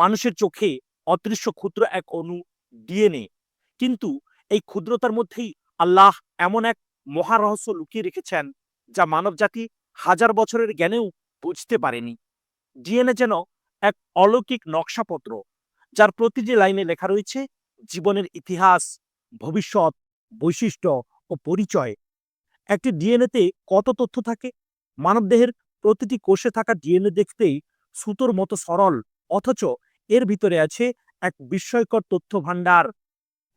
মানুষের চোখে অদৃশ্য ক্ষুদ্র এক অণু ডিএনএ। কিন্তু এই ক্ষুদ্রতার মধ্যেই আল্লাহ এমন এক মহারহস্য লুকিয়ে রেখেছেন, যা মানবজাতি হাজার বছরের জ্ঞানেও বুঝতে পারেনি। ডিএনএ যেন এক অলৌকিক নকশাপত্র, যার প্রতিটি লাইনে লেখা রয়েছে, জীবনের ইতিহাস, ভবিষ্যৎ, বৈশিষ্ট্য ও পরিচয়। একটি ডিএনএতে কত তথ্য থাকে? মানবদেহের প্রতিটি কোষে থাকা ডিএনএ দেখতেই সুতোর মতো সরল, অথচ এর ভিতরে আছে এক বিস্ময়কর তথ্য ভাণ্ডার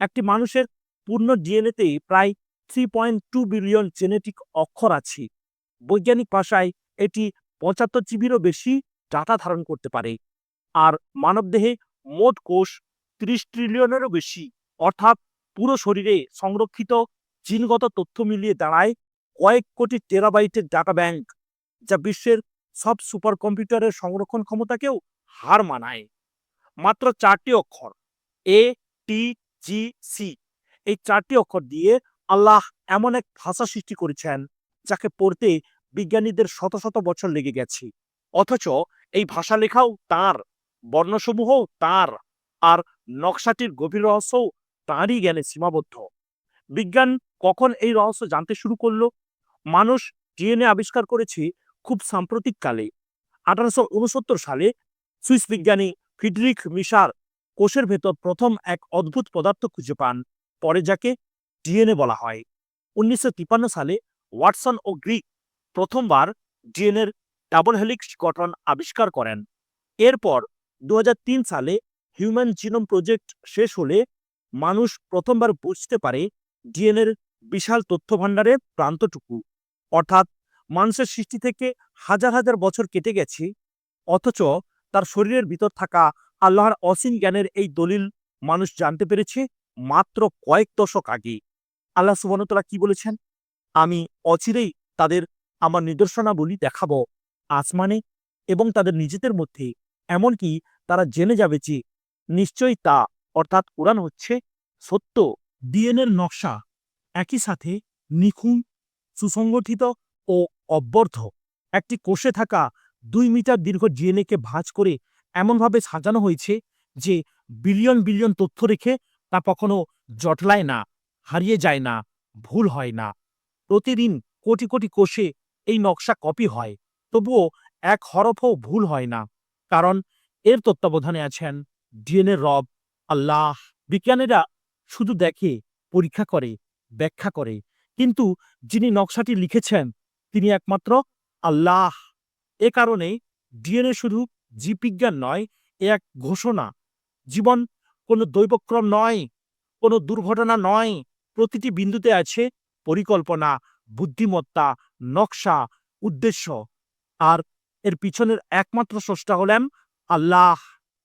একটি মানুষের পূর্ণ ডিএনএতেই প্রায় three point two billion genetic অক্ষর আছে। বৈজ্ঞানিক ভাষায় এটি পঁচাত্তর জিবিরও বেশি ডাটা ধারণ করতে পারে। আর মানবদেহে মোট কোষ ত্রিশ ট্রিলিয়নেরও বেশি। অর্থাৎ পুরো শরীরে সংরক্ষিত জিনগত তথ্য মিলিয়ে দাঁড়ায় কয়েক কোটি টেরাবাইটের ডাটা ব্যাংক যা বিশ্বের সব সুপার কম্পিউটারের সংরক্ষণ ক্ষমতাকেও হার মানায়। মাত্র চারটি অক্ষর এ টি জি সি এই চারটি অক্ষর দিয়ে আল্লাহ এমন এক ভাষা সৃষ্টি করেছেন যাকে পড়তে বিজ্ঞানীদের শত শত বছর লেগে গেছে। অথচ এই ভাষা লেখাও তার বর্ণসমূহ তার, আর নকশাটির গভীর রহস্যও তাঁরই জ্ঞানে সীমাবদ্ধ। বিজ্ঞান কখন এই রহস্য জানতে শুরু করল? মানুষ ডিএনএ আবিষ্কার করেছে খুব সাম্প্রতিক কালে আঠারোশো সালে সুইস বিজ্ঞানী ফিডরিক মিশার কোষের ভেতর প্রথম এক অদ্ভুত পদার্থ খুঁজে পান, পরে যাকে ডিএনএ বলা হয়। উনিশশো তিপ্পান্ন সালে ওয়াটসন ও গ্রিক প্রথমবার ডিএনএর ডাবল হেলিক্স গঠন আবিষ্কার করেন। এরপর দু হাজার তিন সালে হিউম্যান জিনোম প্রজেক্ট শেষ হলে মানুষ প্রথমবার বুঝতে পারে ডিএনএর বিশাল তথ্য ভাণ্ডারের প্রান্তটুকু। অর্থাৎ মানুষের সৃষ্টি থেকে হাজার হাজার বছর কেটে গেছে, অথচ তার শরীরের ভিতর থাকা আল্লাহর অসীম জ্ঞানের এই দলিল মানুষ জানতে পেরেছে মাত্র কয়েক দশক আগে। আল্লাহ সুবনতলা কি বলেছেন? আমি অচিরেই তাদের আমার নিদর্শনাবলী দেখাবো আসমানে এবং তাদের নিজেদের মধ্যে, এমনকি তারা জেনে যাবে যে নিশ্চয়ই তা অর্থাৎ কোরআন হচ্ছে সত্য। ডিএনএর নকশা একই সাথে নিখুঁত, সুসংগঠিত ও অব্যর্থ। একটি কোষে থাকা দুই মিটার দীর্ঘ ডিএনএকে ভাঁজ করে এমনভাবে সাজানো হয়েছে যে বিলিয়ন বিলিয়ন তথ্য রেখে তা কখনো জটলায় না, হারিয়ে যায় না, ভুল হয় না। প্রতিদিন কোটি কোটি কোষে এই নকশা কপি হয়, তবুও এক হরফও ভুল হয় না, কারণ এর তত্ত্বাবধানে আছেন ডিএনএ রব, আল্লাহ। বিজ্ঞানীরা শুধু দেখে, পরীক্ষা করে, ব্যাখ্যা করে, কিন্তু যিনি নকশাটি লিখেছেন, তিনি একমাত্র আল্লাহ। এ কারণেই ডিএনএ শুধু জীববিজ্ঞান নয়, এ এক ঘোষণা। জীবন কোনো দৈবক্রম নয়, কোনো দুর্ঘটনা নয়, প্রতিটি বিন্দুতে আছে পরিকল্পনা, বুদ্ধিমত্তা, নকশা, উদ্দেশ্য। আর এর পিছনের একমাত্র স্রষ্টা হলেন আল্লাহ,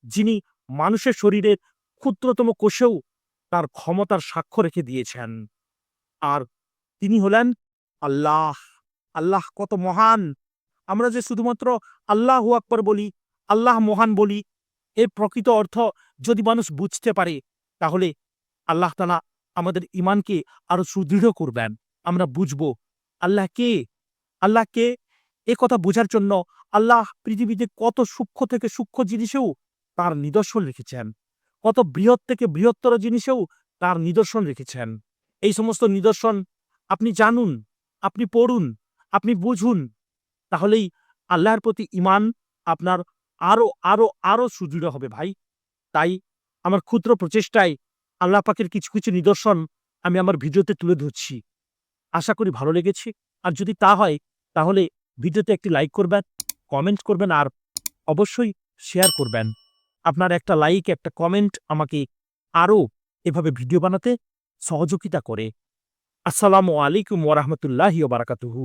যিনি মানুষের শরীরের ক্ষুদ্রতম কোষেও তার ক্ষমতার সাক্ষ্য রেখে দিয়েছেন। আর তিনি হলেন আল্লাহ। আল্লাহ কত মহান আমরা যে শুধুমাত্র আল্লাহ আকবর বলি, আল্লাহ মহান বলি, এর প্রকৃত অর্থ যদি মানুষ বুঝতে পারে, তাহলে আল্লাহ তালা আমাদের ইমানকে আরও সুদৃঢ় করবেন। আমরা বুঝব, আল্লাহ কে? আল্লাহ কে? এ কথা বোঝার জন্য আল্লাহ পৃথিবীতে কত সূক্ষ্ম থেকে সূক্ষ্ম জিনিসেও তার নিদর্শন রেখেছেন। কত বৃহৎ থেকে বৃহত্তর জিনিসেও তার নিদর্শন রেখেছেন। এই সমস্ত নিদর্শন আপনি জানুন, আপনি পড়ুন, আপনি বুঝুন তাহলেই আল্লাহর প্রতি ইমান আপনার আরও আরও আরও সুদৃঢ় হবে ভাই। তাই আমার ক্ষুদ্র প্রচেষ্টায় আল্লাহ পাকের কিছু কিছু নিদর্শন আমি আমার ভিডিওতে তুলে ধরছি। আশা করি ভালো লেগেছে। আর যদি তা হয়, তাহলে ভিডিওতে একটি লাইক করবেন, কমেন্ট করবেন আর অবশ্যই শেয়ার করবেন। আপনার একটা লাইক, একটা কমেন্ট আমাকে আরও এভাবে ভিডিও বানাতে সহযোগিতা করে। আসসালামু আলাইকুম ওরহমতুল্লাহি বারাকাতুহু।